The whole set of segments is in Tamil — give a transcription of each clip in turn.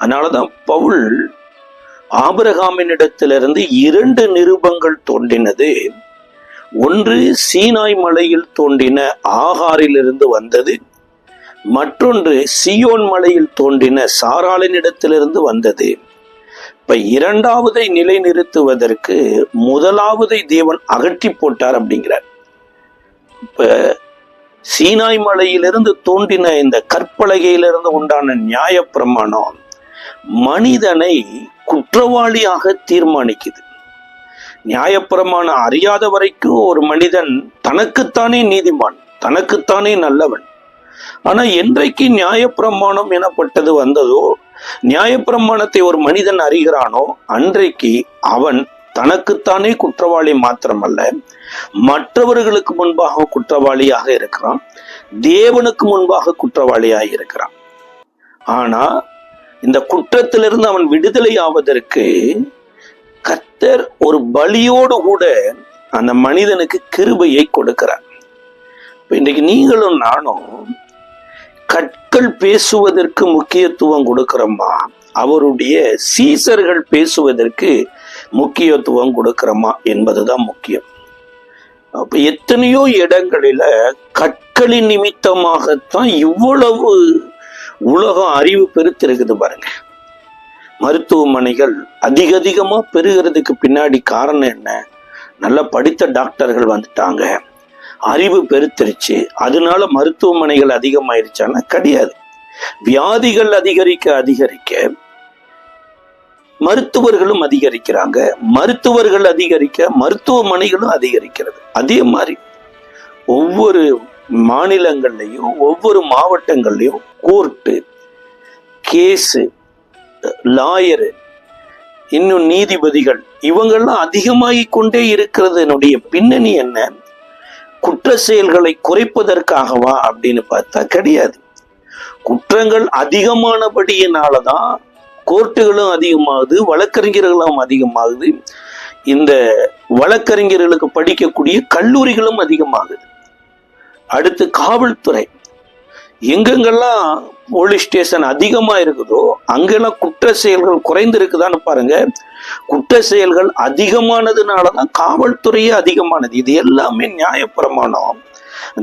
அதனால தான் பவுல் ஆபிரகாமினிடத்திலிருந்து இரண்டு நிருபங்கள் தோன்றினது. ஒன்று சீனாய் மலையில் தோன்றின ஆகாரிலிருந்து வந்தது. மற்றொன்று சியோன் மலையில் தோன்றின சாராளினிடத்திலிருந்து வந்தது. இப்ப இரண்டாவதை நிலைநிறுத்துவதற்கு முதலாவதை தேவன் அகற்றி போட்டார் அப்படிங்கிறார். இப்ப சீனாய் மலையிலிருந்து தோன்றின இந்த கற்பலகையிலிருந்து உண்டான நியாய பிரமாணம் மனிதனை குற்றவாளியாக தீர்மானிக்குது. நியாயப்பிரமான அறியாத வரைக்கும் ஒரு மனிதன் தனக்குத்தானே நீதிமான் தனக்குத்தானே நல்லவன். ஆனா என்றைக்கு நியாயப்பிரமாணம் எனப்பட்டது வந்ததோ நியாயப்பிரமாணத்தை ஒரு மனிதன் அறிகிறானோ அன்றைக்கு அவன் தனக்குத்தானே குற்றவாளி மாத்திரமல்ல மற்றவர்களுக்கு முன்பாக குற்றவாளியாக இருக்கிறான் தேவனுக்கு முன்பாக குற்றவாளியாக இருக்கிறான். ஆனா இந்த குற்றத்திலிருந்து அவன் விடுதலை ஆவதற்கு கத்தர் ஒரு பலியோடு கூட அந்த மனிதனுக்கு கிருபையை கொடுக்கிறார். இன்றைக்கு நீங்களும் நானும் கற்கள் பேசுவதற்கு முக்கியத்துவம் கொடுக்கிறோமா? அவருடைய சீசர்கள் பேசுவதற்கு முக்கியத்துவம் கொடுக்கிறோமா என்பதுதான் முக்கியம். அப்ப எத்தனையோ இடங்களில கற்களின் நிமித்தமாகத்தான் இவ்வளவு உலகம் அறிவு பெருத்திருக்குது பாருங்க. மருத்துவமனைகள் அதிக அதிகமா பெருகிறதுக்கு பின்னாடி காரணம் என்ன? நல்லா படித்த டாக்டர்கள் வந்துட்டாங்க. அறிவு பெருத்திருச்சு. அதனால மருத்துவமனைகள் அதிகமாயிருச்சான்னா கிடையாது. வியாதிகள் அதிகரிக்க அதிகரிக்க மருத்துவர்களும் அதிகரிக்கிறாங்க. மருத்துவர்கள் அதிகரிக்க மருத்துவமனைகளும் அதிகரிக்கிறது. அதே மாதிரி ஒவ்வொரு மாநிலங்கள்லையும் ஒவ்வொரு மாவட்டங்கள்லையும் கோர்ட்டு கேஸு லாயரு இன்னும் நீதிபதிகள் இவங்கெல்லாம் அதிகமாகி கொண்டே இருக்கிறதனுடைய பின்னணி என்ன? குற்ற செயல்களை குறைப்பதற்காகவா அப்படின்னு பார்த்தா கிடையாது. குற்றங்கள் அதிகமானபடியினாலதான் கோர்ட்டுகளும் அதிகமாகுது வழக்கறிஞர்களும் அதிகமாகுது. இந்த வழக்கறிஞர்களுக்கு படிக்கக்கூடிய கல்லூரிகளும் அதிகமாகுது. அடுத்து காவல்துறை. எங்கெங்கெல்லாம் போலீஸ் ஸ்டேஷன் அதிகமா இருக்குதோ அங்கெல்லாம் குற்ற செயல்கள் குறைந்து இருக்குதான்னு பாருங்க. குற்ற செயல்கள் அதிகமானதுனாலதான் காவல்துறையே அதிகமானது. இது எல்லாமே நியாயப்பிரமாணம்.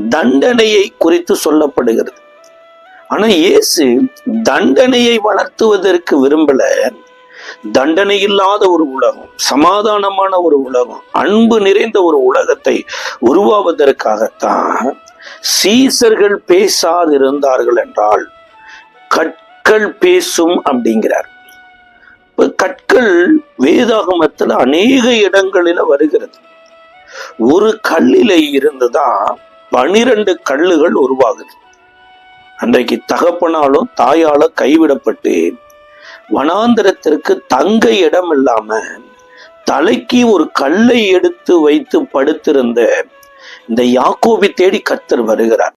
தண்டனையை குறித்து சொல்லப்படுகிறது. ஆனா இயேசு தண்டனையை வளர்த்துவதற்கு விரும்பல. தண்டனை இல்லாத ஒரு உலகம் சமாதானமான ஒரு உலகம் அன்பு நிறைந்த ஒரு உலகத்தை உருவாவதற்காகத்தான் சீசர்கள் பேசாதிருந்தார்கள் என்றால் கற்கள் பேசும் அப்படிங்கிறார். கற்கள் வேதாகமத்தில் அநேக இடங்களில வருகிறது. ஒரு கல்லில இருந்துதான் பனிரெண்டு கல்லுகள் உருவாகுது. அன்றைக்கு தகப்பனாலும் தாயாலும் கைவிடப்பட்டு வனாந்திரத்திற்கு தங்க இடம் இல்லாம தலைக்கு ஒரு கல்லை எடுத்து வைத்து படுத்திருந்த இந்த யாக்கோபி தேடி கர்த்தர் வருகிறார்.